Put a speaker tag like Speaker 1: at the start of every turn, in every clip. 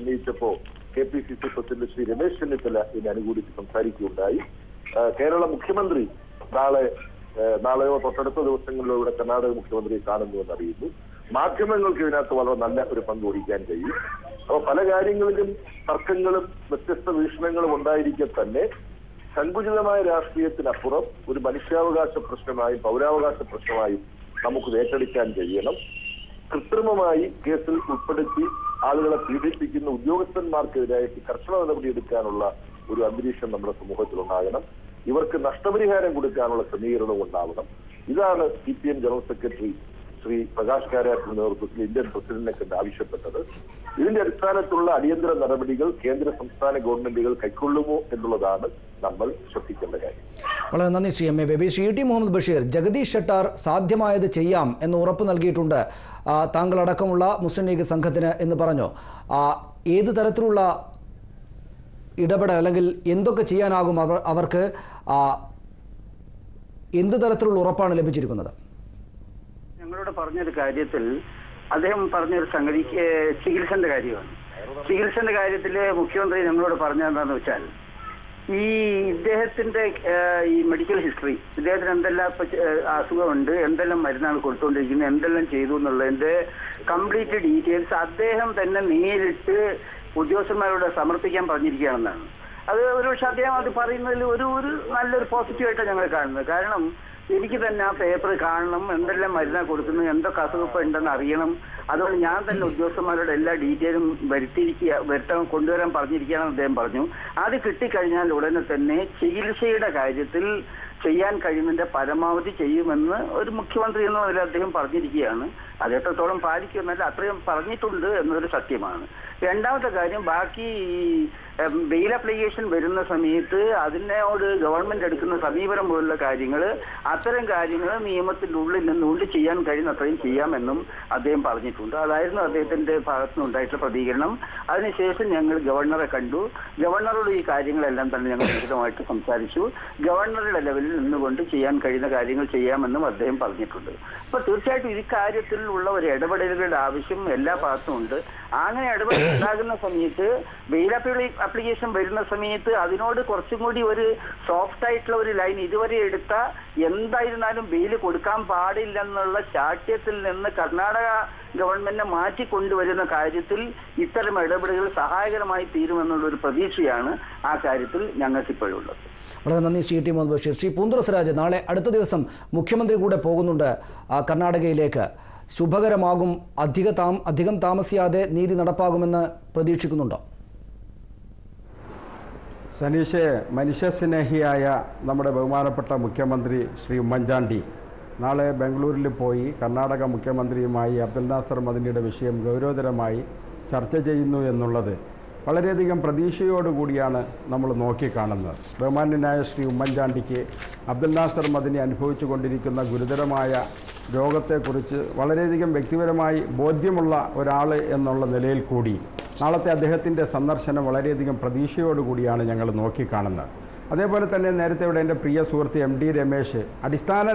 Speaker 1: ഉന്നയിച്ചപ്പോൾ K P C C president Shri Ramesh Chennithala ഇതിനെ അനുകൂലിച്ച് സംസാരിക്കുകയുണ്ടായി. കേരള മുഖ്യമന്ത്രി നാളെ നാളെയോ തൊട്ടടുത്ത ദിവസങ്ങളിലോ ഇവിടെ കർണാടക മുഖ്യമന്ത്രിയെ കാണുന്നുവെന്ന് അറിയുന്നു മാധ്യമങ്ങൾക്ക് ഇതിനകത്ത് വളരെ നല്ല ഒരു പങ്ക് വഹിക്കാൻ കഴിയും. അപ്പോൾ പല കാര്യങ്ങളിലും തർക്കങ്ങളും വ്യത്യസ്ത വീക്ഷണങ്ങളും ഉണ്ടായിരിക്കെ തന്നെ സങ്കുചിതമായ രാഷ്ട്രീയത്തിനപ്പുറം ഒരു മനുഷ്യാവകാശ പ്രശ്നമായും പൗരാവകാശ പ്രശ്നമായും നമുക്ക് ഏറ്റെടുക്കാൻ കഴിയണം. കൃത്രിമമായി കേസിൽ ഉൾപ്പെടുത്തി ആളുകളെ പീഡിപ്പിക്കുന്ന ഉദ്യോഗസ്ഥന്മാർക്കെതിരായിട്ട് കർശന നടപടിയെടുക്കാനുള്ള ഒരു അന്തരീക്ഷം നമ്മുടെ സമൂഹത്തിൽ ഉണ്ടാകണം ഇവർക്ക് നഷ്ടപരിഹാരം കൊടുക്കാനുള്ള ക്രമീകരണവും ഉണ്ടാവണം. ഇതാണ് C P M general secretary Shri Prakash കാരാട്ടിന്റെ നേതൃത്വത്തിൽ ഇന്ത്യൻ പ്രസിഡന്റിനെ കണ്ട് ആവശ്യപ്പെട്ടത്. ഇതിന്റെ അടിസ്ഥാനത്തിലുള്ള അടിയന്തര നടപടികൾ കേന്ദ്ര സംസ്ഥാന ഗവൺമെന്റുകൾ കൈക്കൊള്ളുമോ എന്നുള്ളതാണ് നമ്മൾ ശ്രദ്ധിക്കേണ്ട കാര്യം.
Speaker 2: വളരെ നന്ദി Shri M A Baby. Shri T Muhammad Basheer Jagadish Shettar സാധ്യമായത് ചെയ്യാം എന്ന് ഉറപ്പ് നൽകിയിട്ടുണ്ട്. താങ്കളടക്കമുള്ള മുസ്ലിം ലീഗ് സംഘത്തിന് എന്ന് പറഞ്ഞു. ഏത് തരത്തിലുള്ള ഇടപെടൽ അല്ലെങ്കിൽ എന്തൊക്കെ ചെയ്യാനാകും അവർ അവർക്ക് എന്ത് തരത്തിലുള്ള ഉറപ്പാണ് ലഭിച്ചിരിക്കുന്നത്?
Speaker 3: ഞങ്ങളോട് പറഞ്ഞൊരു കാര്യത്തിൽ അദ്ദേഹം പറഞ്ഞൊരു സംഗതി ചികിത്സന്റെ കാര്യമാണ്. ചികിത്സന്റെ കാര്യത്തിൽ മുഖ്യമന്ത്രി ഞങ്ങളോട് പറഞ്ഞ എന്താന്ന് വെച്ചാൽ ഈ ഇദ്ദേഹത്തിന്റെ ഈ മെഡിക്കൽ ഹിസ്റ്ററി ഇദ്ദേഹത്തിന് എന്തെല്ലാം അസുഖമുണ്ട് എന്തെല്ലാം മരുന്നാണ് കൊടുത്തുകൊണ്ടിരിക്കുന്നത് എന്തെല്ലാം ചെയ്തു എന്നുള്ളതിന്റെ കംപ്ലീറ്റ് ഡീറ്റെയിൽസ് അദ്ദേഹം തന്നെ നേരിട്ട് ഉദ്യോഗസ്ഥന്മാരോട് സമർപ്പിക്കാൻ പറഞ്ഞിരിക്കുകയാണെന്നാണ്. അത് ഒരുപക്ഷെ അദ്ദേഹം അത് പറയുന്നതിൽ ഒരു ഒരു നല്ലൊരു പോസിറ്റീവായിട്ടാണ് ഞങ്ങൾ കാണുന്നത്. കാരണം എനിക്ക് തന്നെ ആ പേപ്പർ കാണണം എന്തെല്ലാം മരുന്നാ കൊടുക്കുന്നത് എന്തൊക്കെ അസുഖം ഉണ്ടെന്ന് അറിയണം. അതുകൊണ്ട് ഞാൻ തന്നെ ഉദ്യോഗസ്ഥന്മാരോട് എല്ലാ ഡീറ്റെയിലും വരുത്തിയിരിക്കുക വരുത്താൻ കൊണ്ടുവരാൻ പറഞ്ഞിരിക്കുകയാണെന്ന് അദ്ദേഹം പറഞ്ഞു. അത് കിട്ടിക്കഴിഞ്ഞാൽ ഉടനെ തന്നെ ചികിത്സയുടെ കാര്യത്തിൽ ചെയ്യാൻ കഴിയുന്നതിന്റെ പരമാവധി ചെയ്യുമെന്ന് ഒരു മുഖ്യമന്ത്രി എന്ന നിലയിൽ അദ്ദേഹം പറഞ്ഞിരിക്കുകയാണ്. അത് എത്രത്തോളം പാലിക്കുമെന്നല്ല അത്രയും പറഞ്ഞിട്ടുണ്ട് എന്നൊരു സത്യമാണ്. രണ്ടാമത്തെ കാര്യം ബാക്കി ഈ ബെയിൽ അപ്ലിക്കേഷൻ വരുന്ന സമയത്ത് അതിനോട് ഗവൺമെന്റ് എടുക്കുന്ന സമീപനം പോലുള്ള കാര്യങ്ങൾ അത്തരം കാര്യങ്ങൾ നിയമത്തിന്റെ ഉള്ളിൽ നിന്നുകൊണ്ട് ചെയ്യാൻ കഴിയുന്ന അത്രയും ചെയ്യാമെന്നും അദ്ദേഹം പറഞ്ഞിട്ടുണ്ട്. അതായിരുന്നു അദ്ദേഹത്തിന്റെ ഭാഗത്തു നിന്നുണ്ടായിട്ടുള്ള പ്രതികരണം. അതിനുശേഷം ഞങ്ങൾ ഗവർണറെ കണ്ടു. ഗവർണറോട് ഈ കാര്യങ്ങളെല്ലാം തന്നെ ഞങ്ങൾ വിശദമായിട്ട് സംസാരിച്ചു. ഗവർണറുടെ ലെവലിൽ നിന്നുകൊണ്ട് ചെയ്യാൻ കഴിയുന്ന കാര്യങ്ങൾ ചെയ്യാമെന്നും അദ്ദേഹം പറഞ്ഞിട്ടുണ്ട്. അപ്പൊ തീർച്ചയായിട്ടും ഈ കാര്യത്തിൽ ഉള്ള ഒരു ഇടപെടലുകളുടെ ആവശ്യം എല്ലാ ഭാഗത്തും ഉണ്ട്. അങ്ങനെ ഇടപെടൽ ഉണ്ടാകുന്ന സമയത്ത് ബെയിൽ ആപ്ലിക്കേഷൻ വരുന്ന സമയത്ത് അതിനോട് കുറച്ചും കൂടി ഒരു സോഫ്റ്റ് ആയിട്ടുള്ള ഒരു ലൈൻ ഇതുവരെ എടുത്ത എന്തായിരുന്നാലും ബെയിൽ കൊടുക്കാൻ പാടില്ലെന്നുള്ള ശാഠ്യത്തിൽ നിന്ന് കർണാടക ഗവൺമെന്റിനെ മാറ്റി കൊണ്ടുവരുന്ന കാര്യത്തിൽ ഇത്തരം ഇടപെടലുകൾ സഹായകരമായി തീരുമെന്നുള്ള ഒരു പ്രതീക്ഷയാണ് ആ കാര്യത്തിൽ ഞങ്ങൾക്ക് ഇപ്പോഴുള്ളത്
Speaker 2: വളരെ നന്ദി ശ്രീ ടി മുഹമ്മദ് ബഷീർ. ശ്രീ പൂന്തുറ നാളെ അടുത്ത ദിവസം മുഖ്യമന്ത്രി കൂടെ പോകുന്നുണ്ട് കർണാടകയിലേക്ക്. ശുഭകരമാകും. അധിക താം അധികം താമസിയാതെ നീതി നടപ്പാകുമെന്ന് പ്രതീക്ഷിക്കുന്നുണ്ടോ?
Speaker 4: സനീഷ് മനുഷ്യസ്നേഹിയായ നമ്മുടെ ബഹുമാനപ്പെട്ട മുഖ്യമന്ത്രി ശ്രീ ഉമ്മൻചാണ്ടി നാളെ ബംഗളൂരിൽ പോയി കർണാടക മുഖ്യമന്ത്രിയുമായി അബ്ദുൽ നാസർ മദനിയുടെ വിഷയം ഗൗരവതരമായി ചർച്ച ചെയ്യുന്നു എന്നുള്ളത് വളരെയധികം പ്രതീക്ഷയോടുകൂടിയാണ് നമ്മൾ നോക്കിക്കാണുന്നത്. ബഹുമാന്യനായ ശ്രീ ഉമ്മൻചാണ്ടിക്ക് അബ്ദുൽ നാസർ മദിനി അനുഭവിച്ചു കൊണ്ടിരിക്കുന്ന ഗുരുതരമായ രോഗത്തെക്കുറിച്ച് വളരെയധികം വ്യക്തിപരമായി ബോധ്യമുള്ള ഒരാൾ എന്നുള്ള നിലയിൽ കൂടി നാളത്തെ അദ്ദേഹത്തിന്റെ സന്ദർശനം വളരെയധികം പ്രതീക്ഷയോടുകൂടിയാണ് ഞങ്ങൾ നോക്കിക്കാണുന്നത്. അതേപോലെ തന്നെ നേരത്തെ ഇവിടെ എന്റെ പ്രിയ സുഹൃത്ത് എം ഡി രമേശ് അടിസ്ഥാന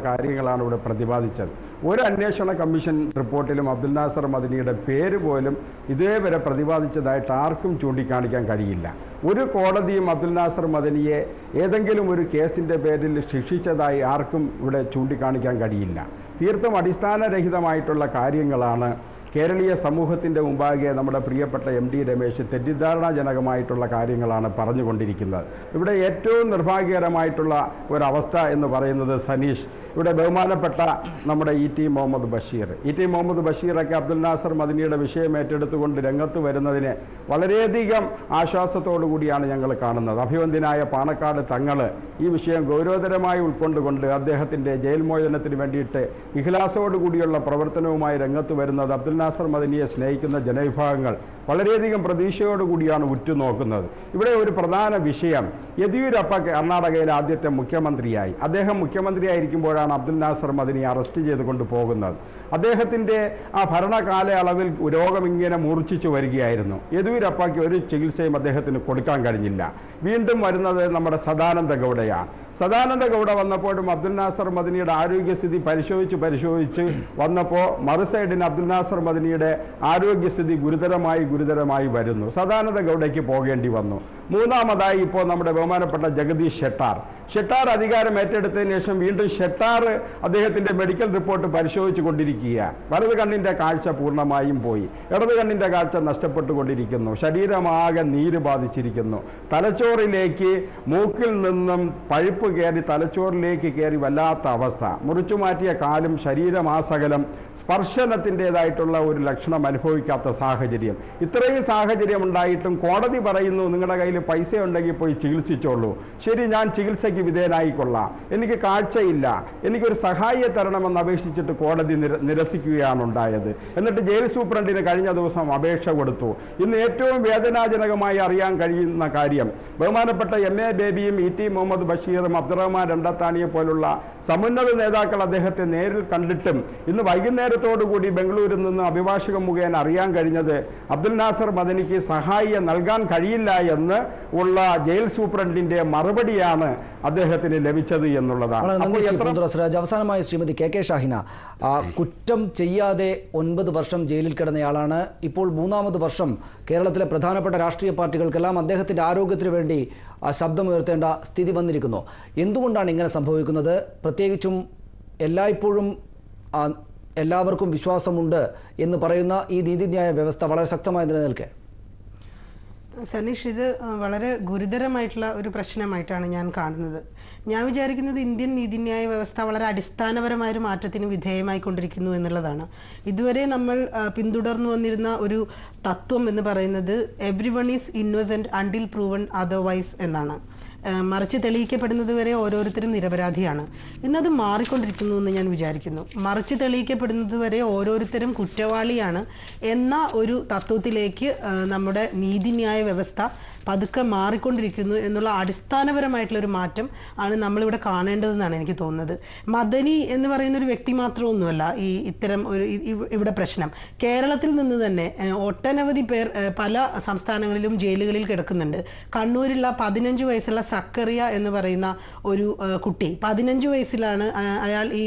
Speaker 4: കാര്യങ്ങളാണ് ഇവിടെ പ്രതിപാദിച്ചത്. ഒരു അന്വേഷണ കമ്മീഷൻ റിപ്പോർട്ടിലും അബ്ദുൽ നാസർ മദിനിയുടെ പേര് പോലും ഇതേവരെ പ്രതിപാദിച്ചതായിട്ട് ആർക്കും ചൂണ്ടിക്കാണിക്കാൻ കഴിയില്ല. ഒരു കോടതിയും അബ്ദുൽ നാസർ മദനിയെ ഏതെങ്കിലും ഒരു കേസിന്റെ പേരിൽ ശിക്ഷിച്ചതായി ആർക്കും ഇവിടെ ചൂണ്ടിക്കാണിക്കാൻ കഴിയില്ല. തീർത്തും അടിസ്ഥാനരഹിതമായിട്ടുള്ള കാര്യങ്ങളാണ് കേരളീയ സമൂഹത്തിന്റെ മുമ്പാകെ നമ്മുടെ പ്രിയപ്പെട്ട എം ഡി രമേശ് തെറ്റിദ്ധാരണാജനകമായിട്ടുള്ള കാര്യങ്ങളാണ് പറഞ്ഞുകൊണ്ടിരിക്കുന്നത്. ഇവിടെ ഏറ്റവും നിർഭാഗ്യകരമായിട്ടുള്ള ഒരവസ്ഥ എന്ന് പറയുന്നത് സനീഷ്. ഇവിടെ ബഹുമാനപ്പെട്ട നമ്മുടെ E T Muhammad Basheer. E T Muhammad ബഷീറൊക്കെ Abdul Nasser മദിനിയുടെ വിഷയം ഏറ്റെടുത്തുകൊണ്ട് രംഗത്ത് വരുന്നതിന് വളരെയധികം ആശ്വാസത്തോടു കൂടിയാണ് ഞങ്ങൾ കാണുന്നത്. അഭിവന്ദ്യനായ പാണക്കാട് തങ്ങൾ ഈ വിഷയം ഗൗരവതരമായി ഉൾക്കൊണ്ടുകൊണ്ട് അദ്ദേഹത്തിന്റെ ജയിൽ മോചനത്തിന് വേണ്ടിയിട്ട് ഇഖ്ലാസോടുകൂടിയുള്ള പ്രവർത്തനവുമായി രംഗത്ത് വരുന്നത് അബ്ദുൽ നാസർ മദിനിയെ സ്നേഹിക്കുന്ന ജനവിഭാഗങ്ങൾ വളരെയധികം പ്രതീക്ഷയോടുകൂടിയാണ് ഉറ്റുനോക്കുന്നത്. ഇവിടെ ഒരു പ്രധാന വിഷയം. യെദ്യൂരപ്പ കർണാടകയിലെ ആദ്യത്തെ മുഖ്യമന്ത്രിയായി. അദ്ദേഹം മുഖ്യമന്ത്രിയായിരിക്കുമ്പോഴാണ് അബ്ദുൽ നാസർ മദിനി അറസ്റ്റ് ചെയ്തുകൊണ്ട് പോകുന്നത്. അദ്ദേഹത്തിന്റെ ആ ഭരണകാലയളവിൽ രോഗം ഇങ്ങനെ മൂർച്ഛിച്ചു വരികയായിരുന്നു. യെദ്യൂരപ്പയ്ക്ക് ഒരു ചികിത്സയും അദ്ദേഹത്തിന് കൊടുക്കാൻ കഴിഞ്ഞില്ല. വീണ്ടും വരുന്നത് നമ്മുടെ സദാനന്ദ ഗൗഡയാണ്. സദാനന്ദ ഗൗഡ വന്നപ്പോഴും അബ്ദുൽ നാസർ മദനിയുടെ ആരോഗ്യസ്ഥിതി പരിശോധിച്ച് പരിശോധിച്ച് വന്നപ്പോൾ മറുസൈഡിന് അബ്ദുൽ നാസർ മദനിയുടെ ആരോഗ്യസ്ഥിതി ഗുരുതരമായി ഗുരുതരമായി വരുന്നു. സദാനന്ദ ഗൗഡയ്ക്ക് പോകേണ്ടി വന്നു. മൂന്നാമതായി ഇപ്പോൾ നമ്മുടെ ബഹുമാനപ്പെട്ട ജഗദീഷ് ഷെട്ടാർ. ഷെട്ടാർ അധികാരം ഏറ്റെടുത്തതിന് ശേഷം വീണ്ടും ഷെട്ടാർ അദ്ദേഹത്തിന്റെ മെഡിക്കൽ റിപ്പോർട്ട് പരിശോധിച്ചു കൊണ്ടിരിക്കുകയാണ്. വലത് കണ്ണിന്റെ കാഴ്ച പൂർണമായും പോയി. ഇടത് കണ്ണിന്റെ കാഴ്ച നഷ്ടപ്പെട്ടുകൊണ്ടിരിക്കുന്നു. ശരീരമാകെ നീര് ബാധിച്ചിരിക്കുന്നു. തലച്ചോറിലേക്ക് മൂക്കിൽ നിന്നും പഴുപ്പ് കയറി തലച്ചോറിലേക്ക് കയറി വല്ലാത്ത അവസ്ഥ. മുറിച്ചു മാറ്റിയ കാലും ശരീരമാസകലം സ്പർശനത്തിന്റെതായിട്ടുള്ള ഒരു ലക്ഷണം അനുഭവിക്കാത്ത സാഹചര്യം. ഇത്രയും സാഹചര്യം ഉണ്ടായിട്ടും കോടതി പറയുന്നു നിങ്ങളുടെ കയ്യിൽ പൈസ ഉണ്ടെങ്കിൽ പോയി ചികിത്സിച്ചോളൂ. ശരി ഞാൻ ചികിത്സയ്ക്ക് വിധേയനായിക്കൊള്ളാം. എനിക്ക് കാഴ്ചയില്ല. എനിക്കൊരു സഹായിയെ തരണമെന്ന് അപേക്ഷിച്ചിട്ട് കോടതി നിര നിരസിക്കുകയാണ് ഉണ്ടായത്. എന്നിട്ട് ജയിൽ സൂപ്രണ്ടിന് കഴിഞ്ഞ ദിവസം അപേക്ഷ കൊടുത്തു. ഇന്ന് ഏറ്റവും വേദനാജനകമായി അറിയാൻ കഴിയുന്ന കാര്യം ബഹുമാനപ്പെട്ട എം. എ. ബേബിയും ഇ. ടി. മുഹമ്മദ് ബഷീറും അബ്ദുറഹ്മാൻ രണ്ടത്താണിയെ പോലുള്ള സമുന്നത നേതാക്കൾ അദ്ദേഹത്തെ നേരിൽ കണ്ടിട്ടും ഇന്ന് വൈകുന്നേരത്തോടുകൂടി ബംഗളൂരിൽ നിന്ന് അഭിഭാഷകം മുഖേന അറിയാൻ കഴിഞ്ഞത് അബ്ദുൽ നാസർ മദനിക്ക് സഹായം നൽകാൻ കഴിയില്ല എന്ന് ഉള്ള ജയിൽ സൂപ്രണ്ടിന്റെ മറുപടിയാണ് അദ്ദേഹത്തിന് ലഭിച്ചത് എന്നുള്ളതാണ്.
Speaker 2: അവസാനമായി ശ്രീമതി കെ കെ ഷാഹിന കുറ്റം ചെയ്യാതെ ഒൻപത് വർഷം ജയിലിൽ കിടന്നയാളാണ്. ഇപ്പോൾ മൂന്നാമത് വർഷം കേരളത്തിലെ പ്രധാനപ്പെട്ട രാഷ്ട്രീയ പാർട്ടികൾക്കെല്ലാം അദ്ദേഹത്തിന്റെ ആരോഗ്യത്തിന് വേണ്ടി ശബ്ദമുയർത്തേണ്ട സ്ഥിതി വന്നിരിക്കുന്നു. എന്തുകൊണ്ടാണ് ഇങ്ങനെ സംഭവിക്കുന്നത്? പ്രത്യേകിച്ചും എല്ലായ്പ്പോഴും എല്ലാവർക്കും വിശ്വാസമുണ്ട് എന്ന് പറയുന്ന ഈ നീതിന്യായ വ്യവസ്ഥ വളരെ ശക്തമായി നിലനിൽക്കെ.
Speaker 5: സനീഷ് ഇത് വളരെ ഗുരുതരമായിട്ടുള്ള ഒരു പ്രശ്നമായിട്ടാണ് ഞാൻ കാണുന്നത്. ഞാൻ വിചാരിക്കുന്നത് ഇന്ത്യൻ നീതിന്യായ വ്യവസ്ഥ വളരെ അടിസ്ഥാനപരമായ ഒരു മാറ്റത്തിന് വിധേയമായിക്കൊണ്ടിരിക്കുന്നു എന്നുള്ളതാണ്. ഇതുവരെ നമ്മൾ പിന്തുടർന്നു വന്നിരുന്ന ഒരു തത്വം എന്ന് പറയുന്നത് everyone is innocent until proven otherwise എന്നാണ്. മറിച്ച് തെളിയിക്കപ്പെടുന്നത് വരെ ഓരോരുത്തരും നിരപരാധിയാണ്. ഇന്നത് മാറിക്കൊണ്ടിരിക്കുന്നു എന്ന് ഞാൻ വിചാരിക്കുന്നു. മറിച്ച് തെളിയിക്കപ്പെടുന്നത് വരെ ഓരോരുത്തരും കുറ്റവാളിയാണ് എന്ന ഒരു തത്വത്തിലേക്ക് നമ്മുടെ നീതിന്യായ വ്യവസ്ഥ പതുക്കെ മാറിക്കൊണ്ടിരിക്കുന്നു എന്നുള്ള അടിസ്ഥാനപരമായിട്ടുള്ള ഒരു മാറ്റം ആണ് നമ്മളിവിടെ കാണേണ്ടതെന്നാണ് എനിക്ക് തോന്നുന്നത്. മദനി എന്ന് പറയുന്ന ഒരു വ്യക്തി മാത്രമൊന്നുമല്ല ഈ ഇത്തരം ഒരു ഇവിടെ പ്രശ്നം. കേരളത്തിൽ നിന്ന് തന്നെ ഒട്ടനവധി പേർ പല സംസ്ഥാനങ്ങളിലും ജയിലുകളിൽ കിടക്കുന്നുണ്ട്. കണ്ണൂരുള്ള പതിനഞ്ച് വയസ്സുള്ള സക്കറിയ എന്ന് പറയുന്ന ഒരു കുട്ടി. പതിനഞ്ച് വയസ്സിലാണ് അയാൾ ഈ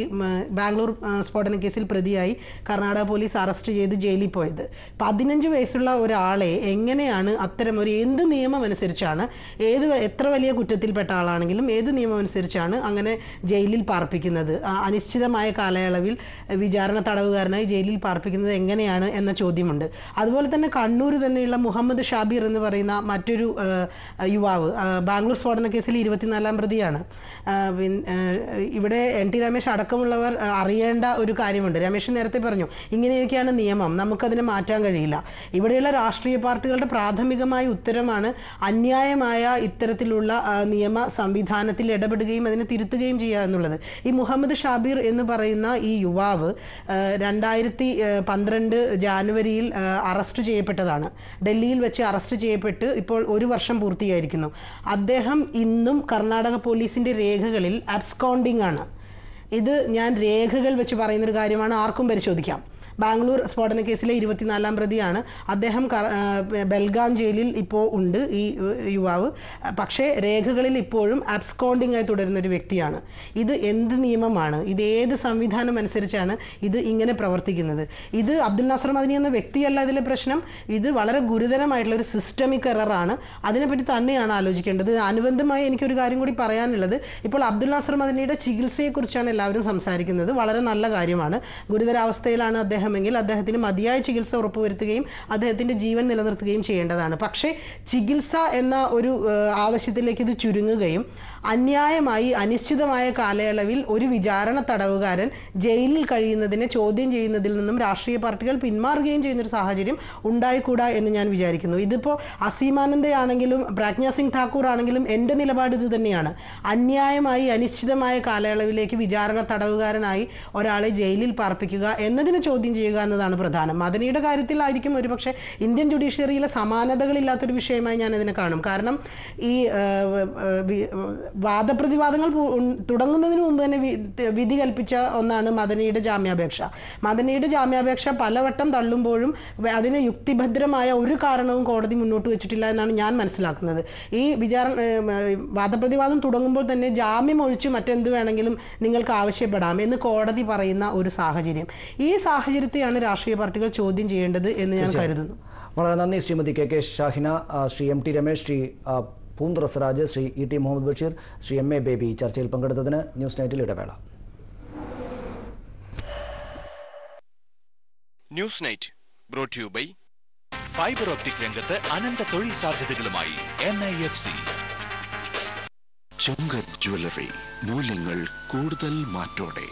Speaker 5: ബാംഗ്ലൂർ സ്ഫോടന കേസിൽ പ്രതിയായി കർണാടക പോലീസ് അറസ്റ്റ് ചെയ്ത് ജയിലിൽ പോയത്. പതിനഞ്ച് വയസ്സുള്ള ഒരാളെ എങ്ങനെയാണ് അത്തരം ഒരു എന്ത് നിയമം അനുസരിച്ചാണ് ഏത് എത്ര വലിയ കുറ്റത്തിൽപ്പെട്ട ആളാണെങ്കിലും ഏത് നിയമം അനുസരിച്ചാണ് അങ്ങനെ ജയിലിൽ പാർപ്പിക്കുന്നത്? അനിശ്ചിതമായ കാലയളവിൽ വിചാരണ തടവുകാരനായി ജയിലിൽ പാർപ്പിക്കുന്നത് എങ്ങനെയാണ് എന്ന ചോദ്യമുണ്ട്. അതുപോലെ തന്നെ കണ്ണൂർ തന്നെയുള്ള മുഹമ്മദ് ഷാബീർ എന്ന് പറയുന്ന മറ്റൊരു യുവാവ് ബാംഗ്ലൂർ കേസിൽ ഇരുപത്തിനാലാം പ്രതിയാണ്. ആ, ഇവിടെ എൻ ടി രമേശ് അടക്കമുള്ളവർ അറിയേണ്ട ഒരു കാര്യമുണ്ട്. രമേശ് നേരത്തെ പറഞ്ഞു ഇങ്ങനെയൊക്കെയാണ് നിയമം. നമുക്കതിനെ മാറ്റാൻ കഴിയില്ല. ഇവിടെയുള്ള രാഷ്ട്രീയ പാർട്ടികളുടെ പ്രാഥമികമായ ഉത്തരമാണ് അന്യായമായ ഇത്തരത്തിലുള്ള നിയമ സംവിധാനത്തിൽ ഇടപെടുകയും അതിനെ തിരുത്തുകയും ചെയ്യുക എന്നുള്ളത്. ഈ മുഹമ്മദ് ഷാബീർ എന്ന് പറയുന്ന ഈ യുവാവ് രണ്ടായിരത്തി പന്ത്രണ്ട് ജാനുവരിയിൽ അറസ്റ്റ് ചെയ്യപ്പെട്ടതാണ്. ഡൽഹിയിൽ വെച്ച് അറസ്റ്റ് ചെയ്യപ്പെട്ട് ഇപ്പോൾ ഒരു വർഷം പൂർത്തിയായിരിക്കുന്നു. അദ്ദേഹം ഇന്നും കർണാടക പോലീസിന്റെ രേഖകളിൽ അബ്സ്കോണ്ടിങ് ആണ്. ഇത് ഞാൻ രേഖകൾ വെച്ച് പറയുന്നൊരു കാര്യമാണ് ആർക്കും പരിശോധിക്കാം. ബാംഗ്ലൂർ സ്ഫോടന കേസിലെ ഇരുപത്തിനാലാം പ്രതിയാണ്. അദ്ദേഹം ബൽഗാം ജയിലിൽ ഇപ്പോൾ ഉണ്ട് ഈ യുവാവ്. പക്ഷേ രേഖകളിൽ ഇപ്പോഴും അബ്സ്കോണ്ടിങ് ആയി തുടരുന്ന ഒരു വ്യക്തിയാണ്. ഇത് എന്ത് നിയമമാണ്? ഇത് ഏത് സംവിധാനം അനുസരിച്ചാണ് ഇത് ഇങ്ങനെ പ്രവർത്തിക്കുന്നത്? ഇത് അബ്ദുൽ നാസർ മദനി എന്ന വ്യക്തിയല്ല ഇതിലെ പ്രശ്നം. ഇത് വളരെ ഗുരുതരമായിട്ടുള്ള ഒരു സിസ്റ്റമിക് എററാണ് അതിനെപ്പറ്റി തന്നെയാണ് ആലോചിക്കേണ്ടത്. അനുബന്ധമായി എനിക്കൊരു കാര്യം കൂടി പറയാനുള്ളത്. ഇപ്പോൾ അബ്ദുൽ നാസർ മദനിയുടെ ചികിത്സയെക്കുറിച്ചാണ് എല്ലാവരും സംസാരിക്കുന്നത്. വളരെ നല്ല കാര്യമാണ്. ഗുരുതരാവസ്ഥയിലാണ് അദ്ദേഹമെങ്കിൽ അദ്ദേഹത്തിന് മതിയായ ചികിത്സ ഉറപ്പുവരുത്തുകയും അദ്ദേഹത്തിന്റെ ജീവൻ നിലനിർത്തുകയും ചെയ്യേണ്ടതാണ്. പക്ഷേ ചികിത്സ എന്ന ഒരു ആവശ്യത്തിലേക്ക് ഇത് ചുരുങ്ങുകയും അന്യായമായി അനിശ്ചിതമായ കാലയളവിൽ ഒരു വിചാരണ തടവുകാരൻ ജയിലിൽ കഴിയുന്നതിനെ ചോദ്യം ചെയ്യുന്നതിൽ നിന്നും രാഷ്ട്രീയ പാർട്ടികൾ പിന്മാറുകയും ചെയ്യുന്നൊരു സാഹചര്യം ഉണ്ടായിക്കൂടാ എന്ന് ഞാൻ വിചാരിക്കുന്നു. ഇതിപ്പോൾ അസീമാനന്ദയാണെങ്കിലും പ്രജ്ഞ സിംഗ് ഠാക്കൂർ ആണെങ്കിലും എന്റെ നിലപാട് ഇത് തന്നെയാണ്. അന്യായമായി അനിശ്ചിതമായ കാലയളവിലേക്ക് വിചാരണ തടവുകാരനായി ഒരാളെ ജയിലിൽ പാർപ്പിക്കുക എന്നതിനെ ചോദ്യം ചെയ്യുക എന്നതാണ് പ്രധാനം. മദനിയുടെ കാര്യത്തിലായിരിക്കും ഒരുപക്ഷെ ഇന്ത്യൻ ജുഡീഷ്യറിയിലെ സമാനതകളില്ലാത്തൊരു വിഷയമായി ഞാൻ ഇതിനെ കാണും. കാരണം ഈ വാദപ്രതിവാദങ്ങൾ തുടങ്ങുന്നതിന് മുമ്പ് തന്നെ വിധി കൽപ്പിച്ച ഒന്നാണ് മദനിയുടെ ജാമ്യാപേക്ഷ. മദനിയുടെ ജാമ്യാപേക്ഷ പലവട്ടം തള്ളുമ്പോഴും അതിന് യുക്തിഭദ്രമായ ഒരു കാരണവും കോടതി മുന്നോട്ട് വെച്ചിട്ടില്ല എന്നാണ് ഞാൻ മനസ്സിലാക്കുന്നത്. ഈ വിചാരണ വാദപ്രതിവാദം തുടങ്ങുമ്പോൾ തന്നെ ജാമ്യം ഒഴിച്ച് മറ്റെന്ത് വേണമെങ്കിലും നിങ്ങൾക്ക് ആവശ്യപ്പെടാം എന്ന് കോടതി പറയുന്ന ഒരു സാഹചര്യം. ഈ സാഹചര്യത്തെയാണ് രാഷ്ട്രീയ പാർട്ടികൾ ചോദ്യം ചെയ്യേണ്ടത് എന്ന് ഞാൻ കരുതുന്നു.
Speaker 2: വളരെ നന്ദി Shrimati K K Shahina Shri M T Ramesh Shri ആ, Poonthura Siraj Shri E T Muhammad Basheer Shri M A Baby ചർച്ചയിൽ പങ്കെടുത്തതിന് ന്യൂസ് നൈറ്റിൽ ഇടവേള.
Speaker 6: News night brought you by
Speaker 7: fibre optic രംഗത്ത് അനന്ത തൊഴിൽ സാധ്യതകളുമായി N I F C
Speaker 8: Chungath jewellery മൂല്യങ്ങൾ കൂടുതൽ മാറ്റോടെ.